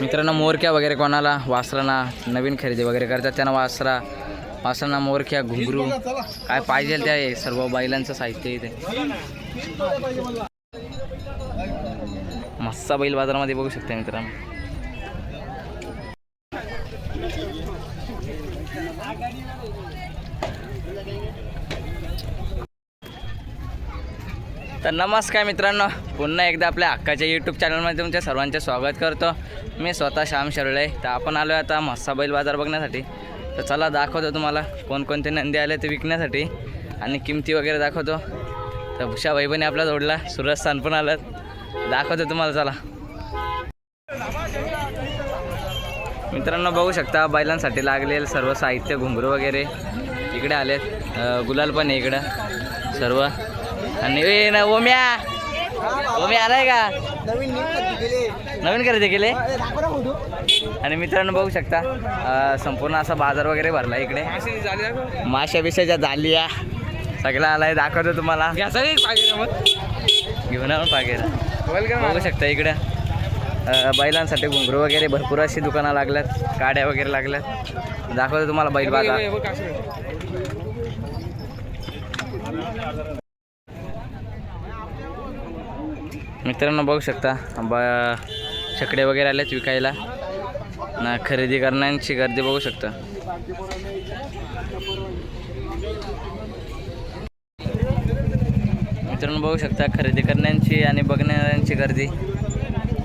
मित्रांनो मोरक्या वगैरे कोणाला वासरांना नवीन खरेदी वगैरे करतात त्यांना वासरा वासरांना मोरक्या घुंगरू. काय पाहिजे त्या आहे सर्व बैलांचं साहित्य इथे. मस्सा बैल बाजारामध्ये बघू शकता मित्रांनो. तर नमस्कार मित्रांनो पुन्हा एकदा आपल्या अक्काच्या यूट्यूब चॅनलमध्ये तुमच्या सर्वांचे स्वागत करतो. मी स्वतः श्याम शरळे तर आपण आलो आहे आता मस्सा बैल बाजार बघण्यासाठी. तर चला दाखवतो तुम्हाला कोणकोणते नंदी आले ते विकण्यासाठी आणि किमती वगैरे दाखवतो. तर भूषा पण आपला जोडला सुरज स्थान पण आलं दाखवतो तुम्हाला चला. मित्रांनो बघू शकता बैलांसाठी लागलेलं सर्व साहित्य घुंगरू वगैरे इकडे आलेत. गुलाल पण आहे इकडं. सर्व. आणि ओम्या. ओम्या आलाय का? नवीन खरेदी केले? आणि मित्रांनो बघू शकता संपूर्ण असा बाजार वगैरे भरला इकडे. माशा बिशाच्या जालिया सगळं आलाय दाखवतो तुम्हाला. घेऊन आपण पागेर बघू शकता इकडे. बैलांसाठी घुंगरू वगैरे भरपूर अशी दुकानं लागल्यात गाड्या वगैरे लागल्यात. दाखवतो तुम्हाला बैल बाजार. मित्रांनो बघू शकता ब छकडे वगैरे आलेत विकायला. ना खरेदी करण्याची गर्दी बघू शकता. मित्रांनो बघू शकता खरेदी करण्याची आणि बघण्याची गर्दी.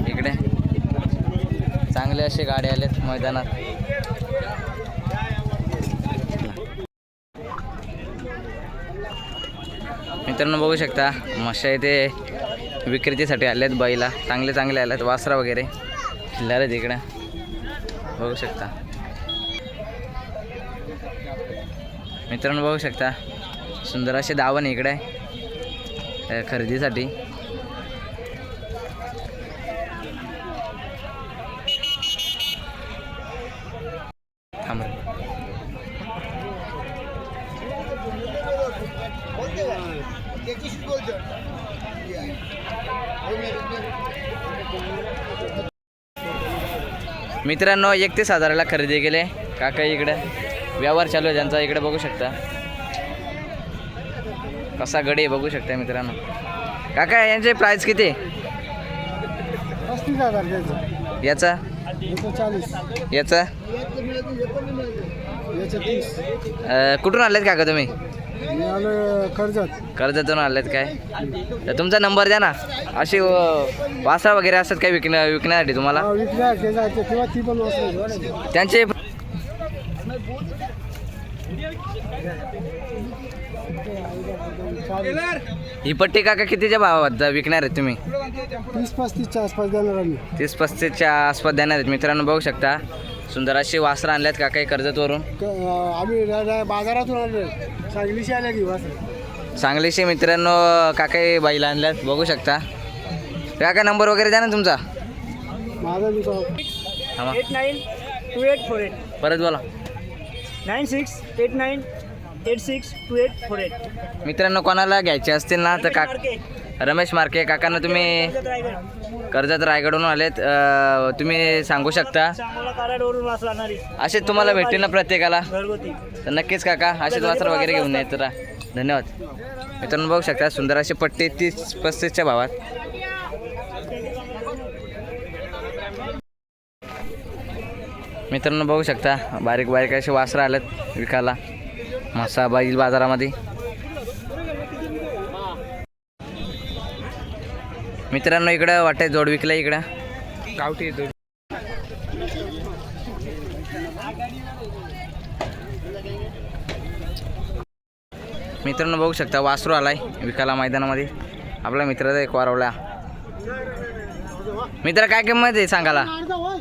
इकडे. चांगले असे गाडी आलेत मैदानात. मित्रांनो बघू शकता मशा इथे विक्रेतीसाठी आहेत बैला. चांगले चांगले आलेत वासरा वगैरे. खिल्लार आहेत इकडे बघू शकता. मित्रांनो बघू शकता. सुंदर असे दावण इकडे आहे, खरेदीसाठी. थांब मित्रांनो एकतीस हजाराला खरेदी केले. काका इकडे. व्यवहार चालू आहे त्यांचा. इकडे बघू शकता. कसा गडी बघू शकता मित्रांनो. काका यांचे प्राईस किती? याचा? याचं कुठून आलेत काका तुम्ही? मी आलो कर्जत. कर्जातून आलेत काय? तर तुमचा नंबर द्या ना. अशी अं, वासरा वगैरे असतात काय विकण्या विकण्यासाठी तुम्हाला? हा, विकल्या ते जायचे तेव्हा ती पण वाचली त्यांचे ही पट्टी काका कितीच्या भावात विकणार आहेत तुम्ही? तीस पस्तीसच्या आसपास देणार आम्ही. तीस पस्तीसच्या आसपास देणार आहेत. मित्रांनो बघू शकता. सुंदर अशी वासरं आणल्यात का काही कर्जतवरून? क- अं, आम्ही रा- रा- बाजारातून आलो सांगलीशी आल्या की वासर. सांगलीचे मित्रांनो काकाही बाईला आणल्यात? बघू शकता. काका नंबर वगैरे द्या ना तुमचा. माझा थांबा. Eight nine two eight four eight. परत बोला. Nine six eight nine eight six two eight four eight. मित्रांनो कोणाला घ्यायचे असतील ना तर काक रमेश मार्के काकांना तुम्ही कर्जत रायगडहून आलेत. तुम्ही सांगू शकता? असे तुम्हाला भेटतील ना प्रत्येकाला? तर नक्कीच काका असेच वासर वगैरे घेऊन येत राहा. धन्यवाद. मित्रांनो बघू शकता सुंदर असे पट्टी तीस पस्तीसच्या भावात. मित्रांनो बघू शकता बारीक बारीक असे वासरं आलेत विकायला. मसा बाईल बाजारामध्ये. मित्रांनो इकडं वाटतं जोड विकलं इकडं. गावठी मित्रांनो बघू शकता वासरू आलाय विकायला मैदानामध्ये. आपला मित्राचा एक वारवला. मित्र काय किंमत आहे सांगाला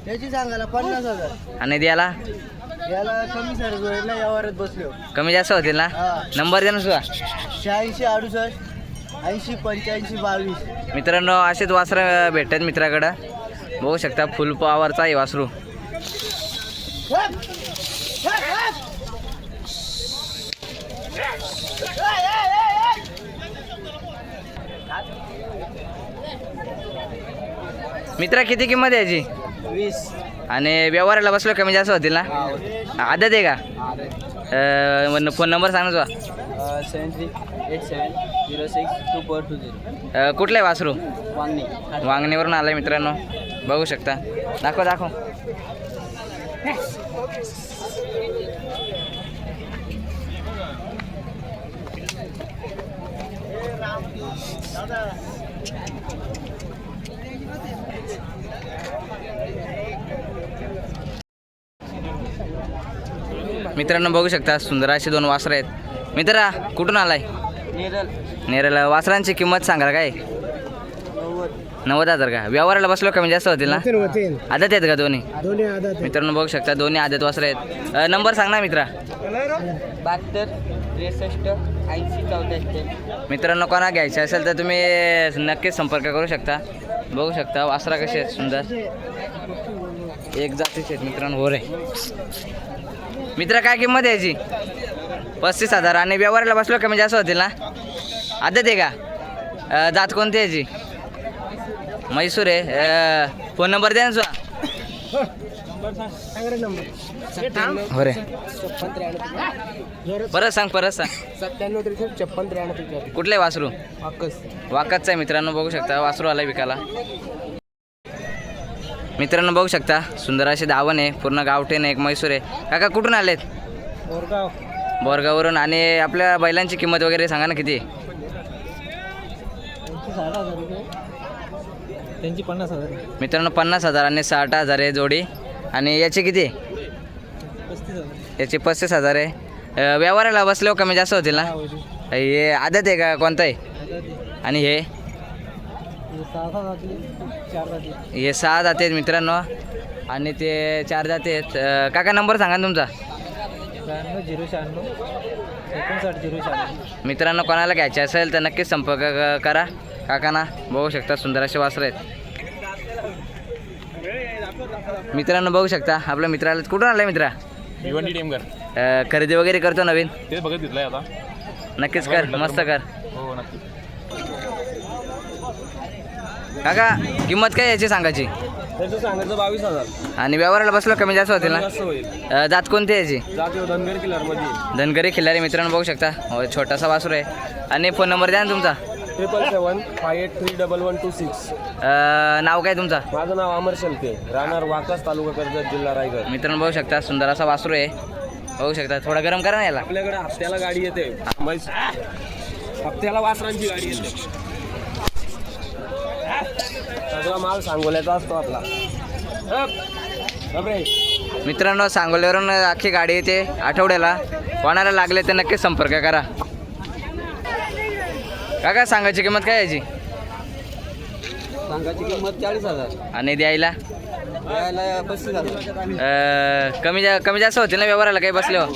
त्याची सांगायला पन्नास हजार. आणि द्याला याला कमी सर जोडला यावरच बसलो. कमी जास्त होतील ना? नंबर द्या ना सुद्धा. शहाऐंशी अडुसष्ट. ऐंशी पंच्याऐंशी बावीस. मित्रांनो असेच वासरं भेटतात मित्राकडं. बघू शकता फुल पॉवरचा आहे वासरू. मित्रा किती किंमत आहे याची? वीस. आणि व्यवहाराला बसलो कमी जास्त होतील ना? आदत आहे का? अं, फोन नंबर सांग तुझा. Seven three eight seven zero six two four two zero अं, कुठलं आहे वासरू? वांगणी. वांगणीवरून आलं आहे मित्रांनो. बघू शकता. दाखव दाखव. मित्रांनो बघू शकता सुंदर अशी दोन वासरं आहेत. मित्रा कुठून आलाय? नेरल. नेरल वासरांची किंमत सांगा काय? नव्वद. नव्वद हजार का? व्यवहाराला बसलो कमी जास्त होतील ना? आदत आहेत का दोन्ही? दोन्ही आदात मित्रांनो बघू शकता दोन्ही आदत वासरे आहेत. अ, नंबर सांग ना मित्रा. बहात्तर त्रेसष्ट ऐंशी चौदाशे मित्रांनो कोणा घ्यायचे असेल तर तुम्ही नक्कीच संपर्क करू शकता. बघू शकता वासरा कसे आहेत सुंदर. एक जातीचे आहेत मित्रांनो हो रे मित्र काय किंमत आहे याची? पस्तीस हजार. आणि व्यवहाराला बसलो कमी म्हणजे जास्त होतील ना? आदत आहे का? जात कोणती आहे याची? म्हैसूर आहे. फोन नंबर द्या ना तुझा हो रे परत सांग परत सांग. सत्त्याण्णव त्रेसष्ट छप्पन त्र्याण्णव कुठले वासरू? वाकस आहे मित्रांनो बघू शकता. वासरू आला विकायला. मित्रांनो बघू शकता. सुंदर असे धावन आहे. पूर्ण गावठेन आहे, एक म्हैसूर आहे. काका कुठून आलेत? बोरगाव बोरगाववरून आणि आपल्या बैलांची किंमत वगैरे सांगा ना किती? त्यांची साठ हजार रुपये त्यांची पन्नास हजार. मित्रांनो पन्नास हजार आणि साठ हजार आहे जोडी. आणि याचे किती? पस्तीस हजार. याचे पस्तीस हजार आहे. अं, व्यवहाराला बसल्यावर कमी जास्त होतील ना? हे आदत आहे का? कोणतं आहे. आणि हे सहा सहा जाती चार जाती. हे सहा जाते आहेत मित्रांनो. आणि ते चार जाते आहेत. अं, काका नंबर सांगा ना तुमचा. त्र्याण्णव झिरो शहाण्णव एकोणसाठ झिरो शहाण्णव. मित्रांनो कोणाला घ्यायचे असेल तर नक्कीच संपर्क क- करा. काकांना बघू शकता सुंदर असे वासरं आहेत. मित्रांनो बघू शकता आपल्या मित्राला कुठून आलाय मित्रा? भिवंडी टेमकर अं, खरेदी वगैरे करतो नवीन? तेच बघत घेतलंय आता. नक्कीच कर मस्त कर. हो नक्की. काका किंमत काय याची सांगायची? त्याचं सांगायचं बावीस हजार. आणि व्यवहाराला बसलो कमी जास्त होतील ना? जास्त होईल. अं, जात कोणती आहे याची? जाती धनगर किल्लारमध्ये धनगरी खिल्लारी मित्रांनो बघू शकता. हो, छोटासा वासूर आहे. आणि फोन नंबर द्या ना तुमचा. Triple seven five eight three double one two six अं, नाव काय तुमचा? माझं नाव अमर शेलके. राहणार वाकस तालुका कर्जत जिल्हा रायगड. मित्रांनो बघू शकता सुंदर असा वासरू आहे. बघू शकता थोडा गरम करा ना याला. आपल्याकडे हप्त्याला गाडी येते. म्हैस- हप्त्याला वासरांची गाडी येते. सगळा माल सांगोल्याचा असतो आपला. हप. हप रे. मित्रांनो सांगोल्यावरून अख्खी गाडी येते आठवड्याला. कोणाला लागले तर नक्कीच संपर्क करा. काका सांगायची किंमत काय याची? सांगाची किंमत चाळीस हजार. आणि द्यायला? द्यायला पस्तीस हजार. अं, कमी जा कमी जास्त होते ना व्यवहाराला काही बसले हो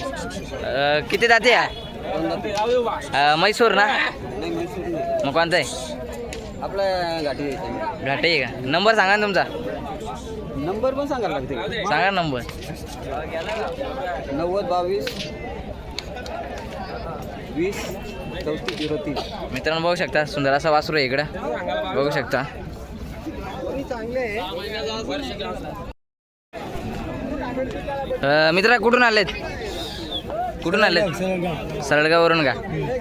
किती जाते या अं, म्हैसूर ना? नाही म्हैसूर नाही. मग कोणता आहे? घाटे आहे का? नंबर सांगा ना तुमचा. नंबर पण सांगायला लागते. सांगा नंबर. नव्वद बावीस वीस चौतीस झिरो तीन. मित्रांनो बघू शकता सुंदर असा वासरू आहे इकडं. बघू शकता. मित्रा कुठून आलेत? कुठून आलेत? सरळगाववरून का?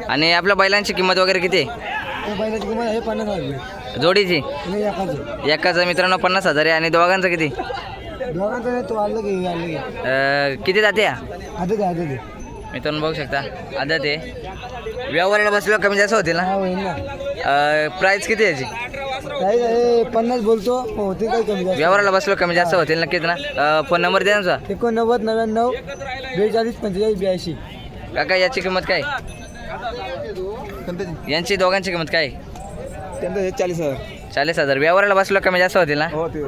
आणि आपल्या बैलांची किंमत वगैरे किती आहे? बैलाची किंमत आहे पन्नास हजार जोडीची? आणि एकाचं. एकाचा मित्रांनो पन्नास हजार आहे. आणि दोघांचं किती? दोघांचं तो आलं की आलं की. अं, किती जाते? या मित्रांनो बघू शकता. आदत आहे. व्यवहाराला बसल्यावर कमी जास्त होतील हा ना होईल ना. प्राईस किती याची? काही आहे पन्नास बोलतो होते काही कमी जास्त. व्यवहाराला बसल्यावर कमी जास्त होतील नक्कीच ना? फोन नंबर द्या ना तुझा. एकोणनव्वद नव्याण्णव बेचाळीस पंचेचाळीस ब्याऐंशी. काका याची किंमत काय? यांची दोघांची किंमत काय? त्यांचं हे चाळीस हजार. चाळीस हजार. व्यवहाराला बसलो कमी जास्त होतील ना? हो ते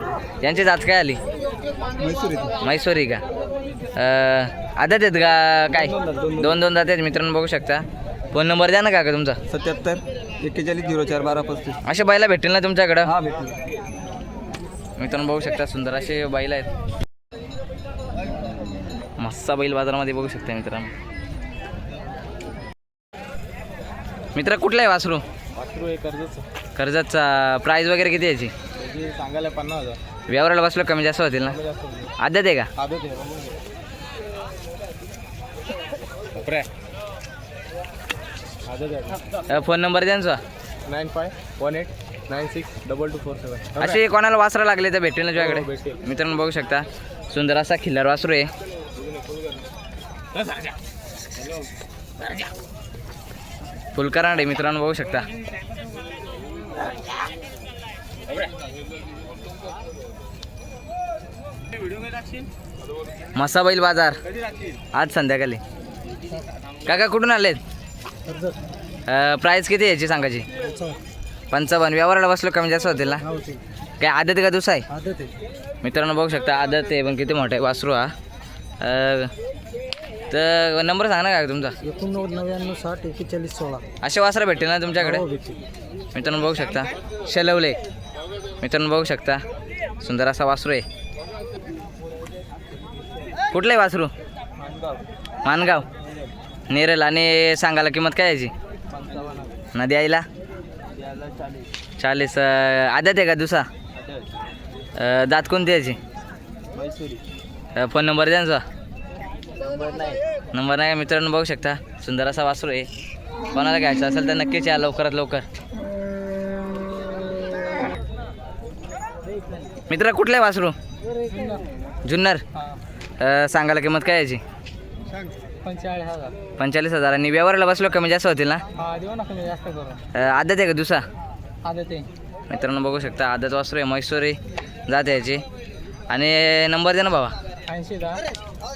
यांची जात काय आली? येते. म्हैसूरी का? आदत आहेत का काय? दोन दोन जात आहेत. मित्रांनो बघू शकता. फोन नंबर द्या ना काका तुमचा. सत्याहत्तर एक्केचाळीस झिरो चार बारा पस्तीस. असे बैला भेटेल ना तुमच्याकडं? हा भेटलं मित्रांनो बघू शकता सुंदर असे बैल आहेत. मस्त बैल बाजारामध्ये बघू शकता मित्रांनो. मित्र कुठला आहे वासरू? वासरू आहे कर्जच कर्जाचा प्राईस वगैरे किती याची? त्याचे सांगायला पन्नास हजार. व्यवहाराला बसलो कमी जास्त होतील ना? जास्त होईल. आदत आहे का? आदत आहे बघून घे. आदत आहे. अ, फोन नंबर द्या ना nine five one eight nine six double two four seven असे कोणाला वासरा लागले तर भेटेल ना तुझ्याकडे? भेटेल. मित्रांनो बघू शकता. सुंदर असा खिल्लार वासरू आहे. फुलकरांड मित्रांनो बघू शकता. मसा बैल बाजार. आज संध्याकाळी. काका कुठून आलेत? प्राईस किती याची सांगायची? पंचावन्न. व्यवहाराला बसलो कमी जास्त होतील ना? काय आदत का दुसरा आहे? मित्रांनो बघू शकता आदत आहे पण किती मोठा आहे. वासरू हा. तर नंबर सांगा ना का तुमचा. एकोणनव्वद नव्याण्णव साठ एकेचाळीस सोळा. असे वासरं भेटेल ना तुमच्याकडे? हो, भेटेल. मित्रांनो बघू शकता. शेलवले. मित्रांनो बघू शकता. सुंदर असा वासरू आहे. कुठलं आहे वासरू? मानगाव. नेरल आणि सांगायला किंमत काय याची? नदी आईला? चाळीस. अं, आदत आहे का दुसरा? अं, दात कोणती याची? अं, फोन नंबर द्या ना नंबर नाही. मित्रांनो बघू शकता. सुंदर असा वासरू आहे. कोणाला घ्यायचं असेल तर नक्कीच या लवकरात लवकर. मित्र कुठलं आहे वासरू? जुन्नर. सांगायला किंमत काय याची? पंचेचाळीस हजार. आणि व्यवहाराला बसलो कमी जास्त होतील ना? हा आदत आहे का दुसरा? मित्रांनो बघू शकता. आदत वासरू आहे म्हैसूरी जात याची. आणि नंबर दे ना बाबा ऐंशी दहा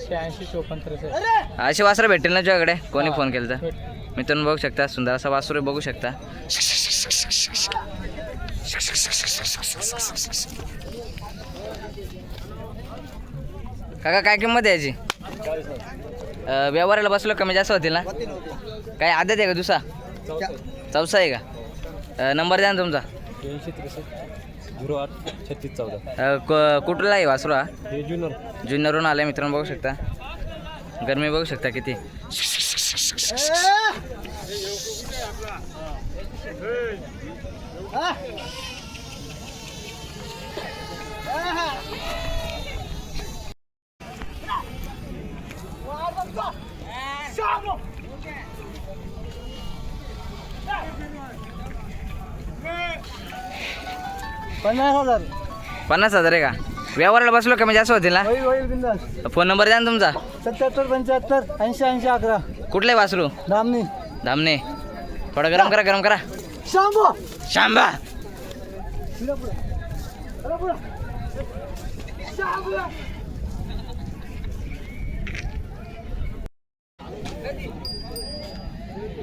शहाऐंशी चोपन्न त्रेसष्ट. असे वासरं भेटेल ना तुझ्याकडे? कोणी फोन केलं तर मित्रांनो बघू शकता सुंदर असा वासरू बघू शकता. काका काय किंमत आहे याची? अं, व्यवहाराला बसलो कमी जास्त होतील ना? काय आदत आहे का दुसरा? चौसा आहे का? अं, नंबर द्या ना तुमचा. ऐंशी त्रेसष्ट. झिरो आठ छत्तीस चौदा. अं, क- कुठला आहे वासरू हा? हे जुनर जुन्नरहून आलाय मित्रांनो बघू शकता. गरमी बघू शकता किती. पन्नास हजार. पन्नास हजार आहे का? व्यवहाराला बसलो कमी जास्त होतील ना? होईल होईल बिंदास. फोन नंबर द्या ना तुमचा. सत्याहत्तर पंच्याहत्तर ऐंशी ऐंशी अकरा. कुठले वासरू? धामणी. धामणे. थोडं गरम करा गरम करा. शांबो. शांबा.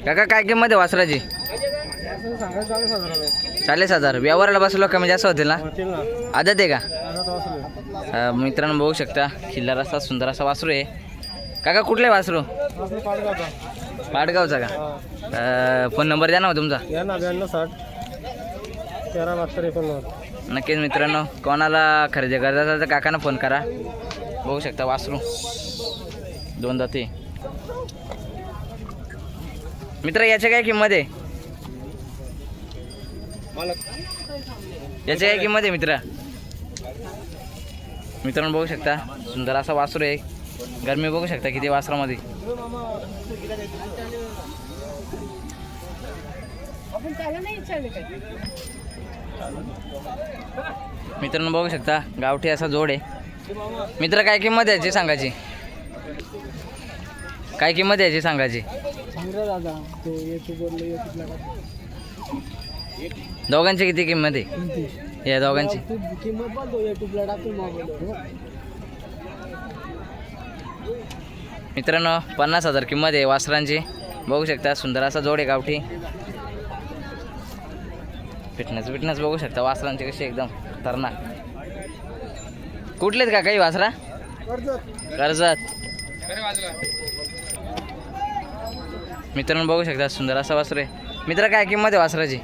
काका काय किंमत आहे वासराची? हजार रुपये. चाळीस हजार. व्यवहाराला बसलो कमी जास्त होतील ना? आदत आहे का? मित्रांनो बघू शकता खिल्लार असा सुंदर असा वासरू आहे. काका कुठले वासरू? वासरू पाडगावचा. पाटगावचा का? फोन नंबर द्या ना हो तुमचा. नक्कीच मित्रांनो कोणाला खरेदी करायचं असेल तर काकांना फोन करा. बघू शकता वासरू. दोन दाते मित्र याची काय किंमत आहे? याची काय किंमत आहे मित्र. मित्रांनो बघू शकता सुंदर असा वासरू आहे. गरमी बघू शकता किती वासरामध्ये. मित्रांनो बघू शकता गावठी असा जोड आहे. मित्र काय किंमत याची सांगायची? काय किंमत याची सांगायची? दोघांची किती किंमत आहे? या दोघांची. किंमत मित्रांनो पन्नास हजार किंमत आहे वासरांची. बघू शकता सुंदर असा जोड आहे गावठी. फिटनेस फिटनेस बघू शकता वासरांची कशी एकदम खतरनाक. कुठलेत का काही वासरा? कर्जत. मित्रांनो बघू शकता सुंदर असा वासर आहे. मित्र काय किंमत आहे वासराची?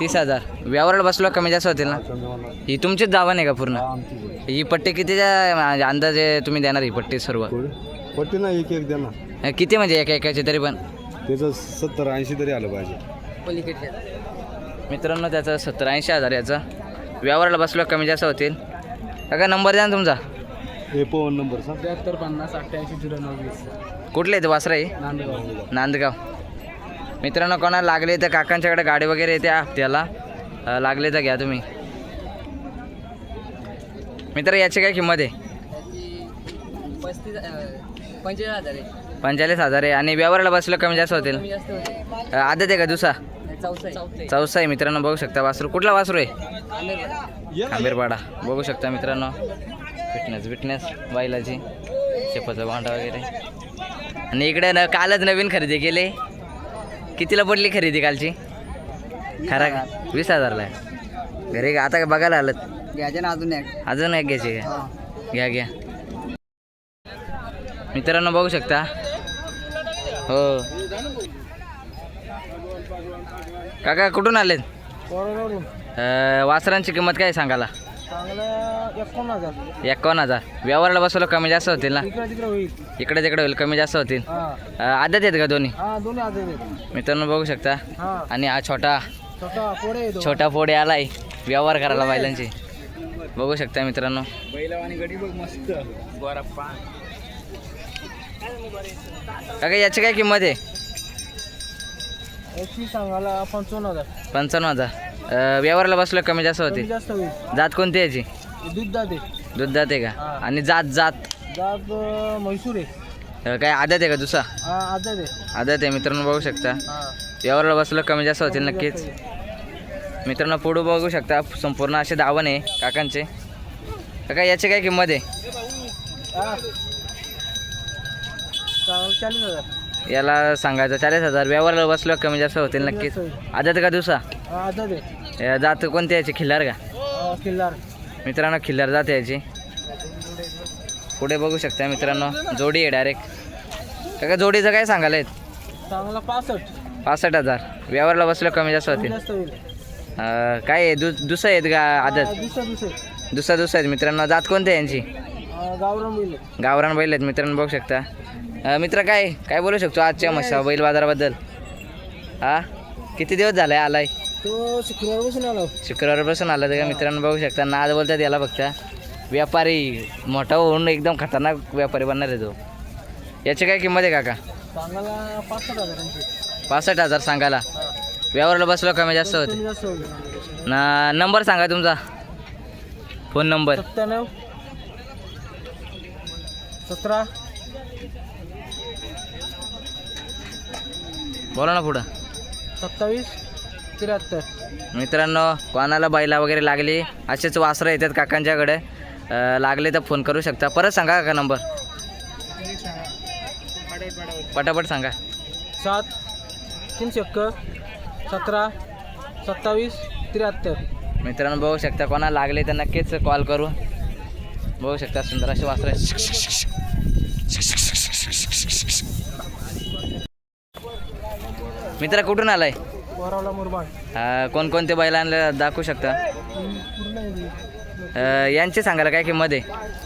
तीस हजार. व्यवहाराला बसलो कमी जास्त होतील ना? ही तुमचीच जावा नाही का पूर्ण? ही पट्टी कितीच्या म्हणजे अंदाजे तुम्ही देणार ही पट्टी सर्व? पट्टी ना एक एक अं, किती म्हणजे एका एकाची तरी पण? त्याचं सत्तर ऐंशी तरी आलं पाहिजे. मित्रांनो त्याचं सत्तर ऐंशी हजार याचं. व्यवहाराला बसलो कमी जास्त होतील. काका नंबर द्या ना तुमचा. हे फोन नंबर सांग त्र्याहत्तर पन्नास अठ्ठ्याऐंशी झिरो नऊ वीस. कुठले येते वासरा आहे नांदगाव. नांदगाव. मित्रांनो कोणाला लागले तर काकांच्याकडे गाडी वगैरे येते हप्त्याला अ, लागले तर घ्या तुम्ही. मित्र याची काय किंमत आहे? पंचेचाळीस हजार आहे. आणि व्यवहाराला बसलं कमी जास्त होतील? जास्त होते अ, आदत आहे का दुसरा? चौसा आहे. मित्रांनो बघू शकता वासरू. कुठला वासरू आहे? आंबेरपाडा बघू शकता मित्रांनो. फिटनेस फिटनेस बैलाची शेपाचा भांडा वगैरे. आणि इकडे न कालच नवीन खरेदी केली. कितीला पडली खरेदी कालची? खरा का? वीस हजारला आहे. घरी का? आता का बघायला आलं घ्यायचे ना अजून एक. अजून एक घ्यायची का? घ्या घ्या. मित्रांनो बघू शकता. हो. काका कुठून आलेत? वासरांची किंमत काय सांगाला चांगला एकोण हजार एकावन्न हजार. व्यवहाराला बसवलं कमी जास्त होतील ना? इकडे तिकडे होईल. इकडे तिकडे होईल कमी जास्त होतील. आदत आहेत का दोन्ही? हा मित्रांनो बघू शकता. हा. आणि हा छोटा छोटा पोडे आलाय. व्यवहार करायला बैलांची बघू शकता मित्रांनो. काका याची काय किंमत आहे? पंचावन्न हजार. पंचावन्न हजार. व्यवहाराला बसलं कमी जास्त होईल. जात कोणती याची? दूध जाते. दूध जाते का? हा. आणि जात जात? जात अं, म्हैसूर आहे. अ, काय आदत आहे का दुसरा? हा आदत आहे. मित्रांनो बघू शकता. व्यवहाराला बसलं कमी जास्त होतील नक्कीच. मित्रांनो पुढं बघू शकता संपूर्ण असे दावण आहे काकांचे. काका याची काय किंमत आहे. चांगलं चाळीस हजार. याला सांगायचं चाळीस हजार. व्यवहाराला बसलं कमी जास्त होतील नक्कीच. आदत का दुसरा? हा जात कोणती याची? खिल्लार का? किल्लार मित्रांनो खिल्लार जात याची. पुढे बघू शकता मित्रांनो जोडी आहे डायरेक्ट काका जोडीचं काय सांगायला आहेत पासष्ट. पासष्ट हजार. व्यवहाराला बसलं कमी जास्त होतील. काय आहे? दु दुसरं आहेत का आदत? दुसरं दुसरे. दुसरा दुसरा आहेत मित्रांनो. जात कोणती यांची? गावरान बैल गावरान बैल आहेत मित्रांनो बघू शकता. मित्र काय? काय बोलू शकतो आजच्या म्हशा बैल बाजाराबद्दल? हा? किती दिवस झालाय आलाय? तो शुक्रवार बसून आलो शुक्रवारपासून आला का मित्रांनो बघू शकता. नाद बोलतात याला बघता व्यापारी. मोठा होऊन एकदम खतरनाक व्यापारी बनणार आहे तो. याची काय किंमत आहे काका? सांगायला पासष्ट हजारांची पासष्ट हजार सांगायला. व्यवहाराला बसलो कमी जास्त होते? ना नंबर सांगा तुमचा. Phone number. सत्त्याण्णव. सतरा. बोला ना पुढं. सत्तावीस. त्र्याहत्तर मित्रांनो कोणाला बैला वगैरे लागली असेच वासरं येतात काकांच्याकडे. लागले तर फोन करू शकता. परत सांगा का नंबर. पटापट सांगा. सात तीनशे एक्क सतरा सत्तावीस त्र्याहत्तर. मित्रांनो बघू शकता कोणाला लागले तर नक्कीच कॉल करू. बघू शकता सुंदर असे वासरं. मित्र कुठून आलाय? वरावला मुरबाड. अं, कोणकोणते बैल आणले दाखवू शकता? पूर्ण आहे. अं, यांची सांगायला काय किंमत आहे?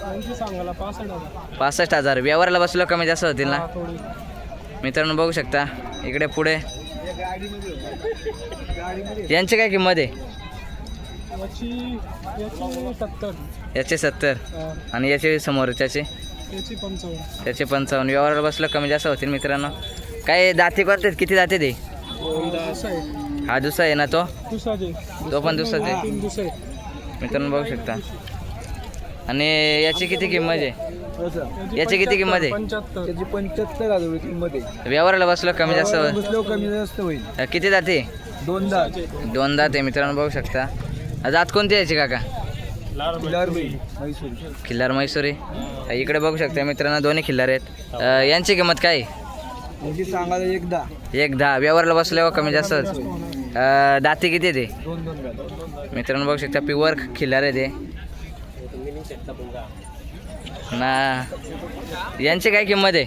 आणखी सांगायला पासष्ट हजार. पासष्ट हजार. व्यवहाराला बसलो कमी जास्त होतील ना? हा, थोडी. मित्रांनो बघू शकता. इकडे पुढे. यांची काय किंमत आहे? याची याची सत्तर. याचे सत्तर. हा, आणि याचे समोरच्याचे याची? पंचावन्न. त्याचे पंचावन्न. व्यवहाराला बसलं कमी जास्त होतील मित्रांनो? काय दाते करतात? किती दाते ते हा दुसरा आहे ना तो? दुसरा तो पण दुसराच आहे. तीन दुसरे मित्रांनो बघू शकता. आणि याची किती किंमत आहे? याची किती किंमत आहे? पंच्याहत्तर. त्याची पंच्याहत्तर हजार किंमत आहे. व्यवहाराला बसलं कमी जास्त. बसलो कमी जास्त होईल. किती दाते दोनदा दोन दाते. मित्रांनो बघू शकता. जात कोणती यायची काका? खिल्लार मैसुरी. इकडे बघू शकता मित्रांनो दोन्ही खिल्लार आहेत. यांची किंमत काय आहे? सांगायला एकदा. एक दहा व्यवहारला बसल्यावर कमी जास्त. अं, दाती किती ते दोन दोन मित्रांनो बघू शकता प्युअर खिल्लार आहे ते ना. यांची काय किंमत आहे?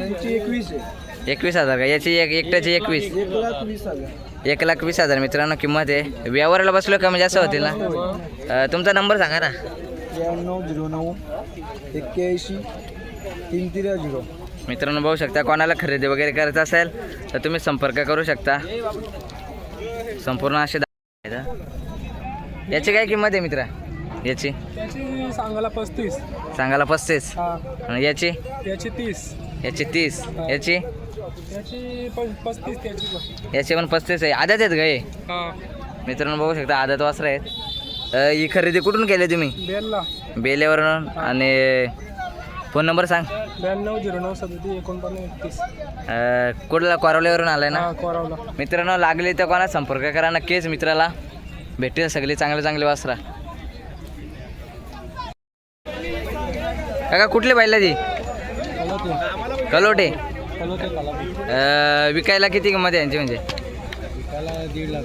यांची एकवीस आहे. एकवीस हजार का? याची एक एकट्याची एकवीस. एक लाख वीस हजार. एक लाख वीस हजार मित्रांनो किंमत आहे. व्यवहाराला बसलो कमी जास्त होतील ना? अं, तुमचा नंबर सांगा ना. त्र्याण्णव झिरो नऊ एक्क्याऐंशी तीन तेरा झिरो. मित्रांनो बघू शकता कोणाला खरेदी वगैरे करायचं असेल तर तुम्ही संपर्क करू शकता. संपूर्ण असे. याची काय किंमत आहे मित्रा? याची? सांगायला पस्तीस. सांगायला पस्तीस? हा. आणि याची? त्याची तीस. याची तीस. याची? याची पण पस्तीस आहे. आदत आहेत गाय हा? मित्रांनो बघू शकता आदत वासर आहेत. ही खरेदी कुठून केली तुम्ही? बेलला. बेलेवरून आणि फोन नंबर सांग. ब्याण्णव झिरो नऊ सदतीस एकोणपन्नास एकतीस. अ, कुठला कोरावल्यावरून आलाय ना? हा कोरावला. मित्रांनो लागले तर कोणा संपर्क करा नक्कीच मित्राला भेटेल सगळे चांगले चांगले वासरा. काका कुठले पाहिलं ती हॅलो ते कलोटे हॅलो ते काला अ, विकायला किती किंमत आहे यांची म्हणजे? त्याला दीड लाख.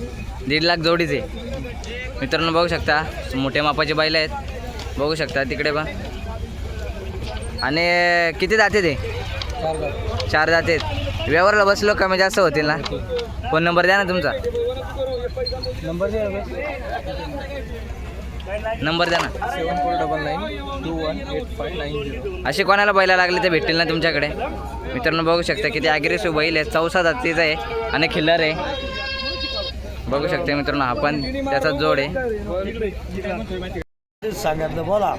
दीड लाख जोडीचे. मित्रांनो बघू शकता मोठ्या मापाचे बैल आहेत. बघू शकता तिकडे पण. आणि किती जाते ते चार जाते व्यवहारला बसलो कमी जास्त होतील ना? फोन नंबर द्या ना तुमचा. नंबर द्या नंबर द्या ना. Seven four double nine two one eight five nine zero. असे कोणाला बैला लागले तर भेटतील ना तुमच्याकडे? मित्रांनो बघू शकता किती अग्रेसिव्ह बैल आहे चौसा जातीचा आहे आणि खिल्लर आहे. बघू शकता मित्रांनो हा पण त्याचा जोड आहे. सांगितलं बोला.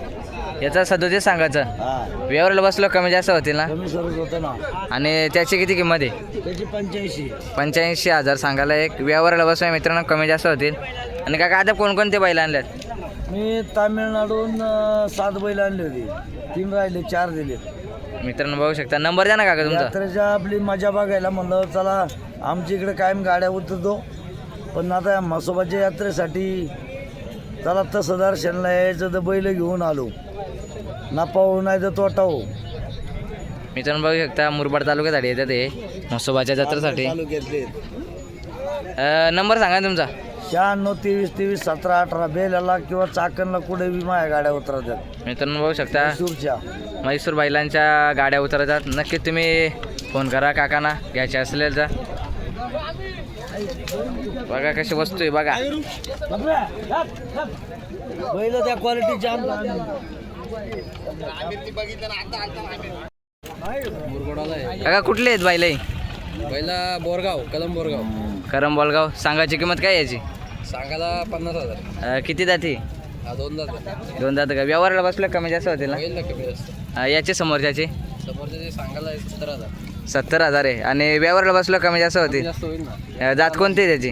याचा सदोतीस सांगायचं. हा. व्यवहारला बसलो कमी जास्त होतील ना? कमी सरस होतं ना. आणि त्याची किती किंमत आहे? त्याची पंच्याऐंशी. पंच्याऐंशी हजार सांगायला एक व्यवहाराला बसवा मित्रांनो कमी जास्त होतील. आणि काका आता कोणकोणते बैल आणल्यात मी तामिळनाडून अं, सात बैल आणली होती. तीन राहिले चार दिले मित्रांनो बघू शकता. नंबर द्या ना काका तुमचा. यात्रेच्या आपली मजा बघायला म्हणलं चला आमच्या इकडे कायम गाड्या उतरतो. पण आता या म्हसोबाच्या यात्रेसाठी चला तसं दर्शनला यायचं तर बैल घेऊन आलो. नफा हो नाही तर तोटा हो मित्रांनो बघू शकता मुरबाड तालुक्यासाठी येतात हे म्हसोबाच्या जत्रेसाठी. तालुक्यातले अं, नंबर सांगा ना तुमचा. शहाण्णव तेवीस तेवीस सतरा अठरा बेलाला किंवा चाकणला कुठे बी माझ्या गाड्या उतरतात. मित्रांनो बघू शकता. सूरच्या म्हैसूर बैलांच्या गाड्या उतरतात. नक्कीच तुम्ही फोन करा काकांना घ्यायचे असेल तर. बघा कशी वस्तू आहे बघा. बैल त्या क्वालिटीच्या काका कुठले आहेत बैल? पहिला बोरगाव कदम बोरगाव. करम बोलगाव सांगायची किंमत काय याची? सांगायला पन्नास हजार. अं, किती जाती हा दोन जात दोन जात का? व्यवहाराला बसलं कमी जास्त होतील ना? होईल ना कमी जास्त. अं, याचे समोरच्याचे? समोरचे जे सांगायला सत्तर हजार. सत्तर हजार आहे. आणि व्यवहाराला बसलं कमी जास्त होतील जास्त होईल ना. अं, जात कोणती आहे त्याची?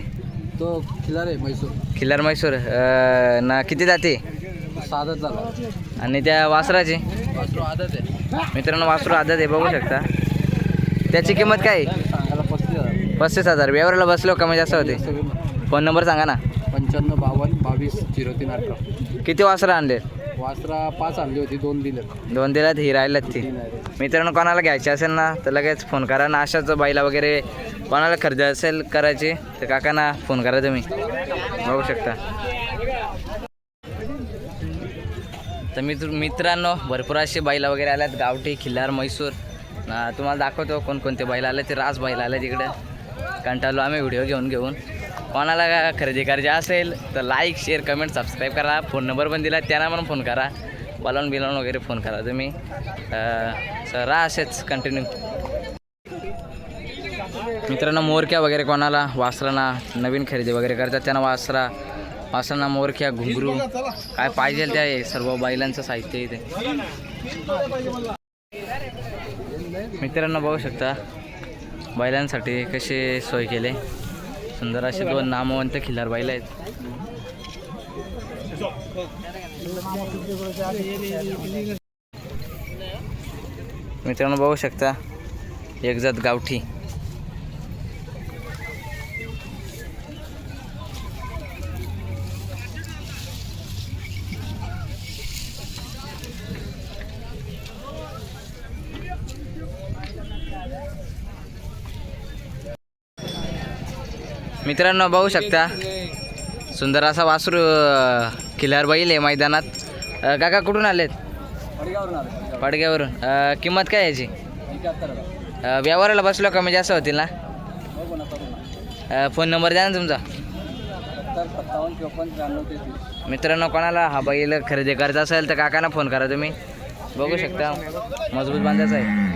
तो खिलार आहे खिल्लार म्हैसूर अं, ना किती जाते झाला. आणि त्या वासराची? वासरू आदत आहे. मित्रांनो वासरू आदत आहे बघू शकता. त्याची किंमत काय? सांगायला पस्तीस हजार. पस्तीस हजार. व्यवहाराला बसलो कमी जास्त होते? फोन नंबर सांगा ना. पंच्याण्णव बावन्न बावीस झिरो तीन अठरा. किती वासरं आणले? वासरा पाच आणली होती दोन दिले दोन दिल्यात ही राहिल्यात ती. मित्रांनो कोणाला घ्यायची असेल ना तर लगेच फोन करा. ना अशाच बैला वगैरे कोणाला खरेदी असेल करायची तर काकांना फोन करा तुम्ही. बघू शकता. तर मित्र मित्रांनो भरपूर असे बैला वगैरे आल्यात. गावठी खिल्लार म्हैसूर. तुम्हाला दाखवतो कोणकोणते बैल आले. ते रास बैल आले तिकडे कंटाळलो आम्ही व्हिडिओ घेऊन घेऊन. कोणाला का खरेदी करायची असेल तर लाईक शेअर कमेंट सबस्क्राईब करा. फोन नंबर पण दिला त्यांना पण फोन करा. बलवून बिलवून वगैरे फोन करा तुम्ही. सर राहा असेच कंटिन्यू मित्रांनो मोरक्या वगैरे कोणाला वासरांना नवीन खरेदी वगैरे करतात त्यांना वासरा. वासरांना मोरक्या घुंगरू. काय पाहिजे त्या सर्व बैलांचं साहित्य इथे. मित्रांनो बघू शकता बैलांसाठी कसे सोय केले. सुंदर असे दोन नामवंत खिल्लार बैल आहेत. मित्रांनो बघू शकता एक जात गावठी. मित्रांनो बघू शकता. सुंदर असा वासरू खिलार बैल आहे मैदानात. काका कुठून आलेत? पाडग्यावरून किंमत काय याची? व्यवहाराला बसलो कमी जास्त होतील ना? फोन नंबर द्या ना तुमचा. मित्रांनो कोणाला हा बैल खरेदी करायचा असेल तर काकांना फोन करा तुम्ही. बघू शकता. मजबूत बांधायचा आहे.